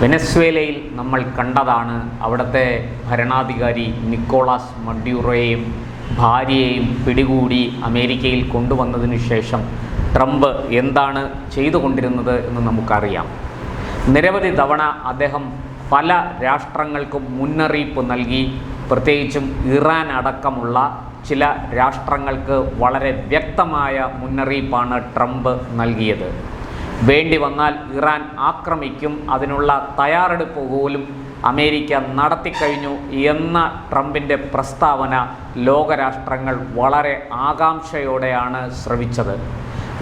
വെനസ്വേലയിൽ നമ്മൾ കണ്ടതാണ് അവിടുത്തെ ഭരണാധികാരി നിക്കോളാസ് മഡ്യൂറോയെയും ഭാര്യയെയും പിടികൂടി അമേരിക്കയിൽ കൊണ്ടുവന്നതിന് ശേഷം ട്രംപ് എന്താണ് ചെയ്തുകൊണ്ടിരുന്നത് എന്ന് നമുക്കറിയാം. നിരവധി തവണ അദ്ദേഹം പല രാഷ്ട്രങ്ങൾക്കും മുന്നറിയിപ്പ് നൽകി പ്രത്യേകിച്ചും ഇറാൻ അടക്കമുള്ള ചില രാഷ്ട്രങ്ങൾക്ക് വളരെ വ്യക്തമായ മുന്നറിയിപ്പാണ് ട്രംപ് നൽകിയത്. വേണ്ടി വന്നാൽ ഇറാൻ ആക്രമിക്കും അതിനുള്ള തയ്യാറെടുപ്പ് പോലും അമേരിക്ക നടത്തിക്കഴിഞ്ഞു എന്ന ട്രംപിന്റെ പ്രസ്താവന ലോകരാഷ്ട്രങ്ങൾ വളരെ ആകാംക്ഷയോടെയാണ് ശ്രവിച്ചത്.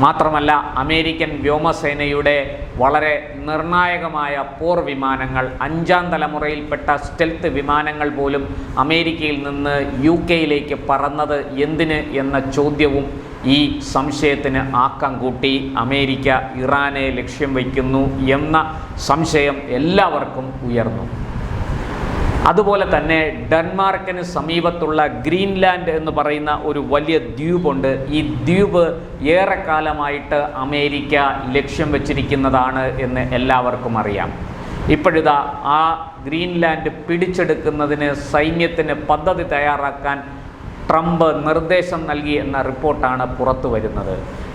മാത്രമല്ല അമേരിക്കൻ വ്യോമസേനയുടെ വളരെ നിർണായകമായ പോർ വിമാനങ്ങൾ അഞ്ചാം തലമുറയിൽപ്പെട്ട സ്റ്റെൽത്ത് വിമാനങ്ങൾ പോലും അമേരിക്കയിൽ നിന്ന് യു കെയിലേക്ക് പറന്നത് എന്തിന് എന്ന ചോദ്യവും ഈ സംശയത്തിന് ആക്കം കൂട്ടി അമേരിക്ക ഇറാനെ ലക്ഷ്യം വയ്ക്കുന്നു എന്ന സംശയം എല്ലാവർക്കും ഉയർന്നു. അതുപോലെ തന്നെ ഡെൻമാർക്കിന് സമീപത്തുള്ള ഗ്രീൻലാൻഡ് എന്ന് പറയുന്ന ഒരു വലിയ ദ്വീപുണ്ട്. ഈ ദ്വീപ് ഏറെക്കാലമായിട്ട് അമേരിക്ക ലക്ഷ്യം വച്ചിരിക്കുന്നതാണ് എന്ന് എല്ലാവർക്കും അറിയാം. ഇപ്പോഴിതാ ആ ഗ്രീൻലാൻഡ് പിടിച്ചെടുക്കുന്നതിന് സൈന്യത്തിന് പദ്ധതി തയ്യാറാക്കാൻ ട്രംപ് നിർദ്ദേശം നൽകി എന്ന റിപ്പോർട്ടാണ് പുറത്തു വരുന്നത്.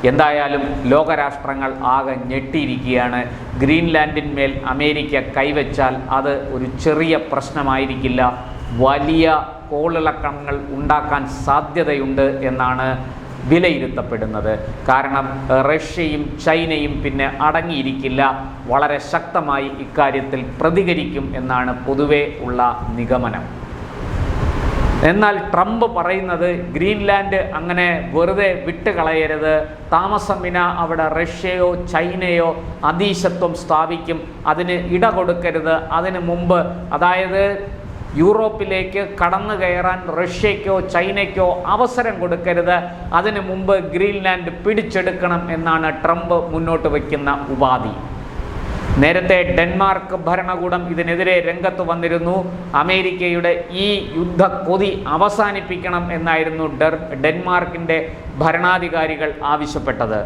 എന്തായാലും ലോകരാഷ്ട്രങ്ങൾ ആകെ ഞെട്ടിയിരിക്കുകയാണ്. ഗ്രീൻലാൻഡിന്മേൽ അമേരിക്ക കൈവച്ചാൽ അത് ഒരു ചെറിയ പ്രശ്നമായിരിക്കില്ല. വലിയ കോളിളക്കങ്ങൾ ഉണ്ടാക്കാൻ സാധ്യതയുണ്ട് എന്നാണ് വിലയിരുത്തപ്പെടുന്നത്. കാരണം റഷ്യയും ചൈനയും പിന്നെ അടങ്ങിയിരിക്കില്ല. വളരെ ശക്തമായി ഇക്കാര്യത്തിൽ പ്രതികരിക്കും എന്നാണ് പൊതുവേ ഉള്ള നിഗമനം. എന്നാൽ ട്രംപ് പറയുന്നത് ഗ്രീൻലാൻഡ് അങ്ങനെ വെറുതെ വിട്ടുകളയരുത്. താമസമിന അവിടെ റഷ്യയോ ചൈനയോ അതീശത്വം സ്ഥാപിക്കും. അതിന് ഇട കൊടുക്കരുത്. അതിന് മുമ്പ് അതായത് യൂറോപ്പിലേക്ക് കടന്നു കയറാൻ റഷ്യയ്ക്കോ ചൈനയ്ക്കോ അവസരം കൊടുക്കരുത്. അതിനു മുമ്പ് ഗ്രീൻലാൻഡ് പിടിച്ചെടുക്കണം എന്നാണ് ട്രംപ് മുന്നോട്ട് വയ്ക്കുന്ന ഉപാധി. നേരത്തെ ഡെൻമാർക്ക് ഭരണകൂടം ഇതിനെതിരെ രംഗത്ത് വന്നിരുന്നു. അമേരിക്കയുടെ ഈ യുദ്ധ കൊതി അവസാനിപ്പിക്കണം എന്നായിരുന്നു ഡെർ ഡെൻമാർക്കിന്റെ ഭരണാധികാരികൾ ആവശ്യപ്പെട്ടത്.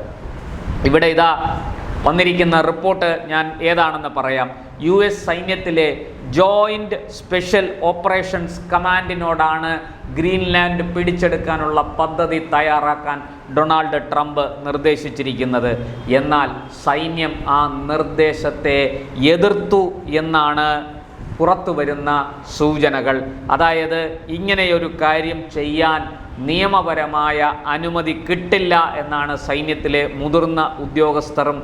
ഇവിടെ ഇതാ വന്നിരിക്കുന്ന റിപ്പോർട്ട് ഞാൻ ഏതാണെന്ന് പറയാം. യു എസ് സൈന്യത്തിലെ ജോയിന്റ് സ്പെഷ്യൽ ഓപ്പറേഷൻസ് കമാൻഡിനോടാണ് ഗ്രീൻലാൻഡ് പിടിച്ചെടുക്കാനുള്ള പദ്ധതി തയ്യാറാക്കാൻ ഡൊണാൾഡ് ട്രംപ് നിർദ്ദേശിച്ചിരിക്കുന്നത്. എന്നാൽ സൈന്യം ആ നിർദ്ദേശത്തെ എതിർത്തു എന്നാണ് പുറത്തു വരുന്ന സൂചനകൾ. അതായത് ഇങ്ങനെയൊരു കാര്യം ചെയ്യാൻ നിയമപരമായ അനുമതി കിട്ടില്ല എന്നാണ് സൈന്യത്തിലെ മുതിർന്ന ഉദ്യോഗസ്ഥരും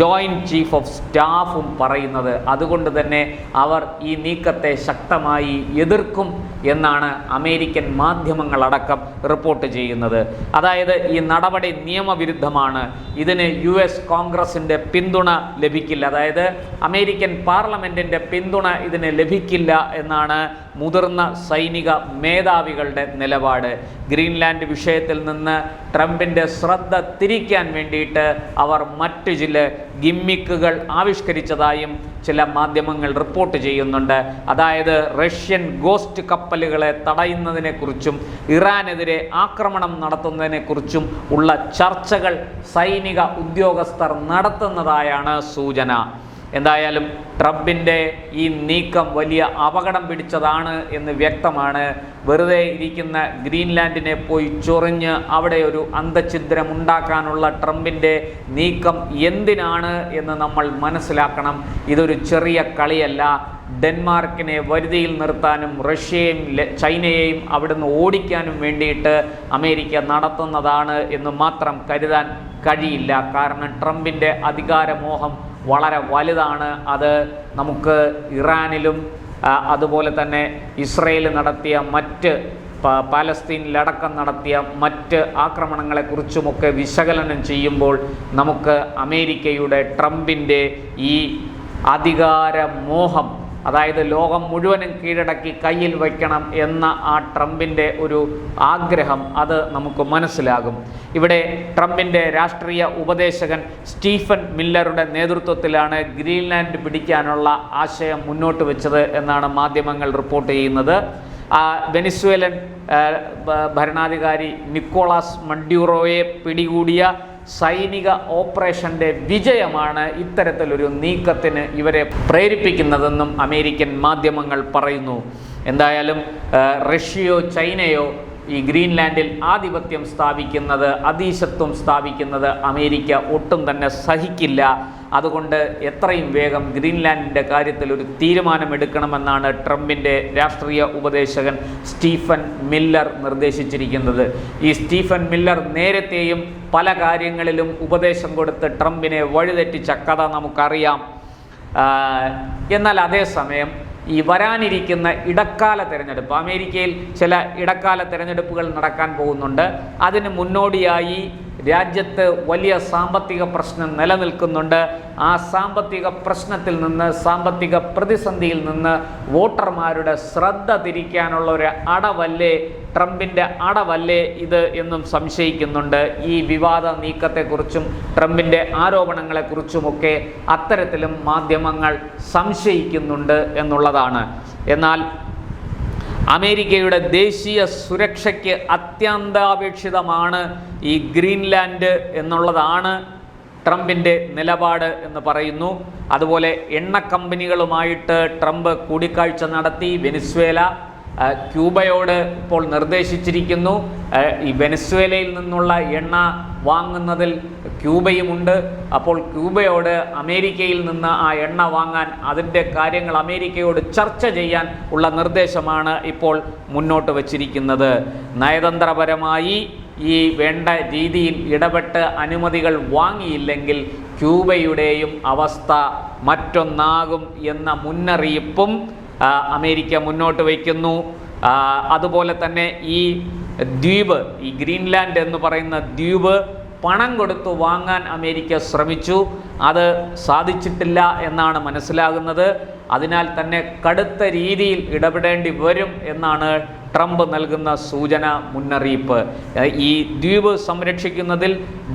ജോയിന്റ് ചീഫ് ഓഫ് സ്റ്റാഫും പറയുന്നത് അതുകൊണ്ട് തന്നെ അവർ ഈ നീക്കത്തെ ശക്തമായി എതിർക്കും എന്നാണ് അമേരിക്കൻ മാധ്യമങ്ങളടക്കം റിപ്പോർട്ട് ചെയ്യുന്നത്. അതായത് ഈ നടപടി നിയമവിരുദ്ധമാണ്. ഇതിന് യു എസ് കോൺഗ്രസിന്റെ പിന്തുണ ലഭിക്കില്ല. അതായത് അമേരിക്കൻ പാർലമെന്റിന്റെ പിന്തുണ ഇതിന് ലഭിക്കില്ല എന്നാണ് മുതിർന്ന സൈനിക മേധാവികളുടെ നിലപാട്. ഗ്രീൻലാൻഡ് വിഷയത്തിൽ നിന്ന് ട്രംപിന്റെ ശ്രദ്ധ തിരിക്കാൻ വേണ്ടിയിട്ട് അവർ മറ്റു ചില ഗിമ്മിക്കുകൾ ആവിഷ്കരിച്ചതായും ചില മാധ്യമങ്ങൾ റിപ്പോർട്ട് ചെയ്യുന്നുണ്ട്. അതായത് റഷ്യൻ ഗോസ്റ്റ് കപ്പലുകളെ തടയുന്നതിനെക്കുറിച്ചും ഇറാനെതിരെ ആക്രമണം നടത്തുന്നതിനെക്കുറിച്ചും ഉള്ള ചർച്ചകൾ സൈനിക ഉദ്യോഗസ്ഥർ നടത്തുന്നതായാണ് സൂചന. എന്തായാലും ട്രംപിന്റെ ഈ നീക്കം വലിയ അപകടം പിടിച്ചതാണ് എന്ന് വ്യക്തമാണ്. വെറുതെ ഇരിക്കുന്ന ഗ്രീൻലാൻഡിനെ പോയി ചൊറിഞ്ഞ് അവിടെ ഒരു അന്തഛിദ്രം ഉണ്ടാക്കാനുള്ള ട്രംപിന്റെ നീക്കം എന്തിനാണ് എന്ന് നമ്മൾ മനസ്സിലാക്കണം. ഇതൊരു ചെറിയ കളിയല്ല. ഡെൻമാർക്കിനെ വരുതിയിൽ നിർത്താനും റഷ്യയും ചൈനയെയും അവിടുന്ന് ഓടിക്കാനും വേണ്ടിയിട്ട് അമേരിക്ക നടത്തുന്നതാണ് എന്ന് മാത്രം കരുതാൻ കഴിയില്ല. കാരണം ട്രംപിന്റെ അധികാരമോഹം വളരെ വലുതാണ്. അത് നമുക്ക് ഇറാനിലും അതുപോലെ തന്നെ ഇസ്രയേൽ നടത്തിയ മറ്റ് പാലസ്തീനിലടക്കം നടത്തിയ മറ്റ് ആക്രമണങ്ങളെക്കുറിച്ചുമൊക്കെ വിശകലനം ചെയ്യുമ്പോൾ നമുക്ക് അമേരിക്കയുടെ ട്രംപിന്റെ ഈ അധികാരമോഹം അതായത് ലോകം മുഴുവനും കീഴടക്കി കയ്യിൽ വയ്ക്കണം എന്ന ആ ട്രംപിന്റെ ഒരു ആഗ്രഹം അത് നമുക്ക് മനസ്സിലാകും. ഇവിടെ ട്രംപിന്റെ രാഷ്ട്രീയ ഉപദേശകൻ സ്റ്റീഫൻ മില്ലറുടെ നേതൃത്വത്തിലാണ് ഗ്രീൻലാൻഡ് പിടിക്കാനുള്ള ആശയം മുന്നോട്ട് വെച്ചത് എന്നാണ് മാധ്യമങ്ങൾ റിപ്പോർട്ട് ചെയ്യുന്നത്. ആ വെനിസ്വേലൻ ഭരണാധികാരി നിക്കോളാസ് മണ്ട്യൂറോയെ പിടികൂടിയ സൈനിക ഓപ്പറേഷന്റെ വിജയമാണ് ഇത്തരത്തിലൊരു നീക്കത്തിന് ഇവരെ പ്രേരിപ്പിക്കുന്നതെന്നും അമേരിക്കൻ മാധ്യമങ്ങൾ പറയുന്നു. എന്തായാലും റഷ്യയോ ചൈനയോ ഈ ഗ്രീൻലാൻഡിൽ ആധിപത്യം സ്ഥാപിക്കുന്നത് അതീശത്വം സ്ഥാപിക്കുന്നത് അമേരിക്ക ഒട്ടും തന്നെ സഹിക്കില്ല. അതുകൊണ്ട് എത്രയും വേഗം ഗ്രീൻലാൻഡിന്റെ കാര്യത്തിൽ ഒരു തീരുമാനമെടുക്കണമെന്നാണ് ട്രംപിന്റെ രാഷ്ട്രീയ ഉപദേശകൻ സ്റ്റീഫൻ മില്ലർ നിർദ്ദേശിച്ചിരിക്കുന്നത്. ഈ സ്റ്റീഫൻ മില്ലർ നേരത്തെയും പല കാര്യങ്ങളിലും ഉപദേശം കൊടുത്ത് ട്രംപിനെ വഴിതെറ്റിച്ച കഥ നമുക്കറിയാം. എന്നാൽ അതേസമയം ഈ വരാനിരിക്കുന്ന ഇടക്കാല തെരഞ്ഞെടുപ്പ് അമേരിക്കയിൽ ചില ഇടക്കാല തിരഞ്ഞെടുപ്പുകൾ നടക്കാൻ പോകുന്നുണ്ട്. അതിന് മുന്നോടിയായി രാജ്യത്ത് വലിയ സാമ്പത്തിക പ്രശ്നം നിലനിൽക്കുന്നുണ്ട്. ആ സാമ്പത്തിക പ്രശ്നത്തിൽ നിന്ന് സാമ്പത്തിക പ്രതിസന്ധിയിൽ നിന്ന് വോട്ടർമാരുടെ ശ്രദ്ധ തിരിക്കാനുള്ള ഒരു അടവല്ലേ ട്രംപിന്റെ അടവല്ലേ ഇത് എന്നും സംശയിക്കുന്നുണ്ട്. ഈ വിവാദ നീക്കത്തെക്കുറിച്ചും ട്രംപിന്റെ ആരോപണങ്ങളെക്കുറിച്ചുമൊക്കെ അത്തരത്തിലും മാധ്യമങ്ങൾ സംശയിക്കുന്നുണ്ട് എന്നുള്ളതാണ്. എന്നാൽ അമേരിക്കയുടെ ദേശീയ സുരക്ഷയ്ക്ക് അത്യന്താപേക്ഷിതമാണ് ഈ ഗ്രീൻലാൻഡ് എന്നുള്ളതാണ് ട്രംപിന്റെ നിലപാട് എന്ന് പറയുന്നു. അതുപോലെ എണ്ണ കമ്പനികളുമായിട്ട് ട്രംപ് കൂടിക്കാഴ്ച നടത്തി. വെനിസ്വേല ക്യൂബയോട് ഇപ്പോൾ നിർദ്ദേശിച്ചിരിക്കുന്നു. ഈ വെനസ്വേലയിൽ നിന്നുള്ള എണ്ണ വാങ്ങുന്നതിൽ ക്യൂബയുമുണ്ട്. അപ്പോൾ ക്യൂബയോട് അമേരിക്കയിൽ നിന്ന് ആ എണ്ണ വാങ്ങാൻ അതിന്റെ കാര്യങ്ങൾ അമേരിക്കയോട് ചർച്ച ചെയ്യാൻ ഉള്ള നിർദ്ദേശമാണ് ഇപ്പോൾ മുന്നോട്ട് വച്ചിരിക്കുന്നത്. നയതന്ത്രപരമായി ഈ വേണ്ട രീതിയിൽ ഇടപെട്ട് അനുമതികൾ വാങ്ങിയില്ലെങ്കിൽ ക്യൂബയുടെയും അവസ്ഥ മറ്റൊന്നാകും എന്ന മുന്നറിയിപ്പും അമേരിക്ക മുന്നോട്ട് വയ്ക്കുന്നു. അതുപോലെ തന്നെ ഈ ദ്വീപ് ഈ ഗ്രീൻലാൻഡ് എന്ന് പറയുന്ന ദ്വീപ് പണം കൊടുത്തു വാങ്ങാൻ അമേരിക്ക ശ്രമിച്ചു. അത് സാധിച്ചിട്ടില്ല എന്നാണ് മനസ്സിലാകുന്നത്. അതിനാൽ തന്നെ കടുത്ത രീതിയിൽ ഇടപെടേണ്ടി വരും എന്നാണ് ട്രംപ് നൽകുന്ന സൂചന മുന്നറിയിപ്പ്. ഈ ദ്വീപ് സംരക്ഷിക്കുന്നതിൽ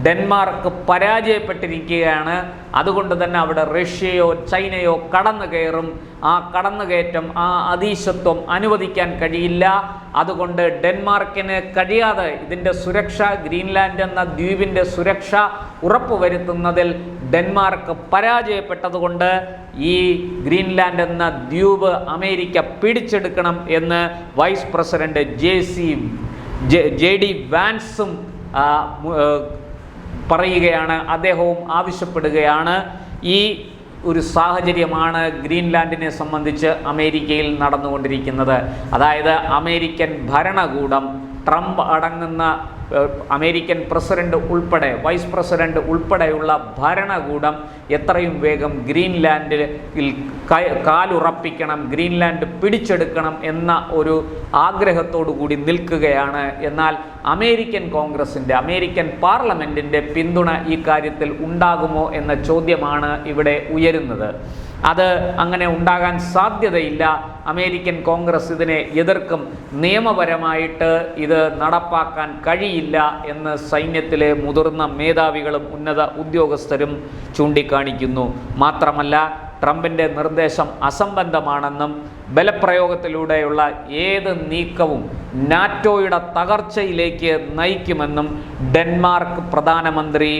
ഡെൻമാർക്ക് പരാജയപ്പെട്ടിരിക്കുകയാണ്. അതുകൊണ്ട് തന്നെ അവിടെ റഷ്യയോ ചൈനയോ കടന്നു കയറും. ആ കടന്നുകയറ്റം ആ അതീശത്വം അനുവദിക്കാൻ കഴിയില്ല. അതുകൊണ്ട് ഡെൻമാർക്കിന് കഴിയാതെ ഇതിന്റെ സുരക്ഷ ഗ്രീൻലാൻഡ് എന്ന ദ്വീപിന്റെ സുരക്ഷ ഉറപ്പുവരുത്തുന്നതിൽ ഡെൻമാർക്ക് പരാജയപ്പെട്ടതുകൊണ്ട് ഈ ഗ്രീൻലാൻഡ് എന്ന ദ്വീപ് അമേരിക്ക പിടിച്ചെടുക്കണം എന്ന് vice president J C J D വാൻസും പറയുകയാണ്. അദ്ദേഹവും ആവശ്യപ്പെടുകയാണ്. ഈ ഒരു സാഹചര്യമാണ് ഗ്രീൻലാൻഡിനെ സംബന്ധിച്ച് അമേരിക്കയിൽ നടന്നുകൊണ്ടിരിക്കുന്നത്. അതായത് അമേരിക്കൻ ഭരണകൂടം ട്രംപ് അടങ്ങുന്ന അമേരിക്കൻ പ്രസിഡന്റ് ഉൾപ്പെടെ വൈസ് പ്രസിഡന്റ് ഉൾപ്പെടെയുള്ള ഭരണകൂടം എത്രയും വേഗം ഗ്രീൻലാൻഡിൽ കാലുറപ്പിക്കണം ഗ്രീൻലാൻഡ് പിടിച്ചെടുക്കണം എന്ന ഒരു ആഗ്രഹത്തോടു കൂടി നിൽക്കുകയാണ്. എന്നാൽ അമേരിക്കൻ കോൺഗ്രസിന്റെ അമേരിക്കൻ പാർലമെന്റിന്റെ പിന്തുണ ഈ കാര്യത്തിൽ ഉണ്ടാകുമോ എന്ന ചോദ്യമാണ് ഇവിടെ ഉയരുന്നത്. അത് അങ്ങനെ ഉണ്ടാകാൻ സാധ്യതയില്ല. അമേരിക്കൻ കോൺഗ്രസ് ഇതിനെ എതിർക്കും. നിയമപരമായിട്ട് ഇത് നടപ്പാക്കാൻ കഴിയില്ല എന്ന് സൈന്യത്തിലെ മുതിർന്ന മേധാവികളും ഉന്നത ഉദ്യോഗസ്ഥരും ചൂണ്ടിക്കാണിക്കുന്നു. മാത്രമല്ല ട്രംപിന്റെ നിർദ്ദേശം അസംബന്ധമാണെന്നും ബലപ്രയോഗത്തിലൂടെയുള്ള ഏത് നീക്കവും നാറ്റോയുടെ തകർച്ചയിലേക്ക് നയിക്കുമെന്നും ഡെൻമാർക്ക് പ്രധാനമന്ത്രി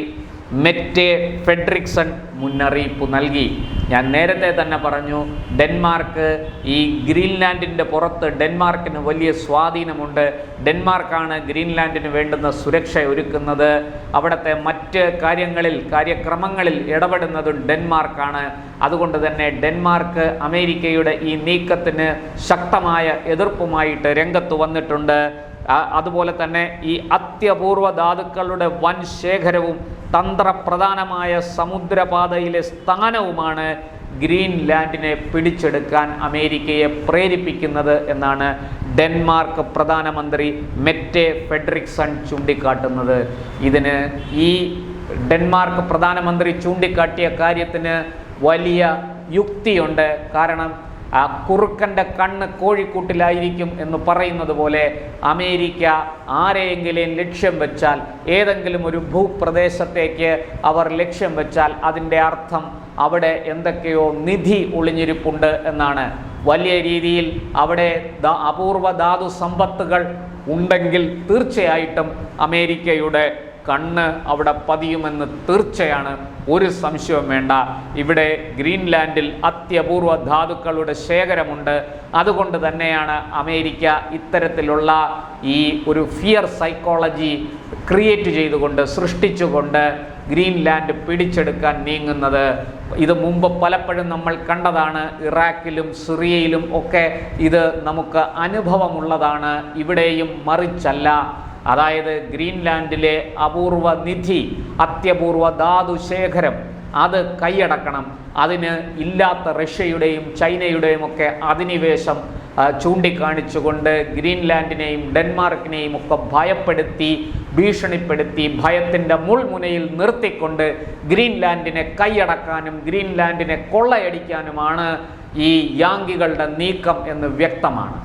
മെറ്റെ ഫെഡറിക്സൺ മുന്നറിയിപ്പ് നൽകി. ഞാൻ നേരത്തെ തന്നെ പറഞ്ഞു ഡെൻമാർക്ക് ഈ ഗ്രീൻലാൻഡിന്റെ പുറത്ത് ഡെൻമാർക്കിന് വലിയ സ്വാധീനമുണ്ട്. ഡെൻമാർക്കാണ് ഗ്രീൻലാൻഡിന് വേണ്ടുന്ന സുരക്ഷ ഒരുക്കുന്നത്. അവിടുത്തെ മറ്റ് കാര്യങ്ങളിൽ കാര്യക്രമങ്ങളിൽ ഇടപെടുന്നതും ഡെൻമാർക്കാണ്. അതുകൊണ്ട് തന്നെ ഡെൻമാർക്ക് അമേരിക്കയുടെ ഈ നീക്കത്തിന് ശക്തമായ എതിർപ്പുമായിട്ട് രംഗത്ത് വന്നിട്ടുണ്ട്. അതുപോലെ തന്നെ ഈ അത്യപൂർവ ധാതുക്കളുടെ വൻ ശേഖരവും തന്ത്രപ്രധാനമായ സമുദ്രപാതയിലെ സ്ഥാനവുമാണ് ഗ്രീൻലാൻഡിനെ പിടിച്ചെടുക്കാൻ അമേരിക്കയെ പ്രേരിപ്പിക്കുന്നത് എന്നാണ് ഡെൻമാർക്ക് പ്രധാനമന്ത്രി മെറ്റെ ഫെഡ്രിക്സൺ ചൂണ്ടിക്കാട്ടുന്നത്. ഇതിന് ഈ ഡെൻമാർക്ക് പ്രധാനമന്ത്രി ചൂണ്ടിക്കാട്ടിയ കാര്യത്തിന് വലിയ യുക്തിയുണ്ട്. കാരണം ആ കുറുക്കന്റെ കണ്ണ് കോഴിക്കൂട്ടിലായിരിക്കും എന്ന് പറയുന്നത് പോലെ അമേരിക്ക ആരെയെങ്കിലും ലക്ഷ്യം വെച്ചാൽ ഏതെങ്കിലും ഒരു ഭൂപ്രദേശത്തേക്ക് അവർ ലക്ഷ്യം വെച്ചാൽ അതിന്റെ അർത്ഥം അവിടെ എന്തൊക്കെയോ നിധി ഒളിഞ്ഞിരിപ്പുണ്ട് എന്നാണ്. വലിയ രീതിയിൽ അവിടെ അപൂർവ ധാതു സമ്പത്തുകൾ ഉണ്ടെങ്കിൽ തീർച്ചയായിട്ടും അമേരിക്കയുടെ കണ്ണ് അവിടെ പതിയുമെന്ന് തീർച്ചയാണ് ഒരു സംശയവും വേണ്ട. ഇവിടെ ഗ്രീൻലാൻഡിൽ അത്യപൂർവ ധാതുക്കളുടെ ശേഖരമുണ്ട്. അതുകൊണ്ട് തന്നെയാണ് അമേരിക്ക ഇത്തരത്തിലുള്ള ഈ ഒരു ഫിയർ സൈക്കോളജി ക്രിയേറ്റ് ചെയ്തുകൊണ്ട് സൃഷ്ടിച്ചുകൊണ്ട് ഗ്രീൻലാൻഡ് പിടിച്ചെടുക്കാൻ നീങ്ങുന്നത്. ഇത് മുമ്പ് പലപ്പോഴും നമ്മൾ കണ്ടതാണ്. ഇറാഖിലും സിറിയയിലും ഒക്കെ ഇത് നമുക്ക് അനുഭവമുള്ളതാണ്. ഇവിടെയും മറിച്ചല്ല. അതായത് ഗ്രീൻലാൻഡിലെ അപൂർവ നിധി അത്യപൂർവ ധാതു ശേഖരം അത് കൈയടക്കണം. അതിന് ഇല്ലാത്ത റഷ്യയുടെയും ചൈനയുടെയും ഒക്കെ അധിനിവേശം ചൂണ്ടിക്കാണിച്ചുകൊണ്ട് ഗ്രീൻലാൻഡിനെയും ഡെൻമാർക്കിനെയും ഒക്കെ ഭയപ്പെടുത്തി ഭീഷണിപ്പെടുത്തി ഭയത്തിന്റെ മുൾമുനയിൽ നിർത്തിക്കൊണ്ട് ഗ്രീൻലാൻഡിനെ കൈയടക്കാനും ഗ്രീൻലാൻഡിനെ കൊള്ളയടിക്കാനുമാണ് ഈ യാങ്കികളുടെ നീക്കം എന്ന് വ്യക്തമാണ്.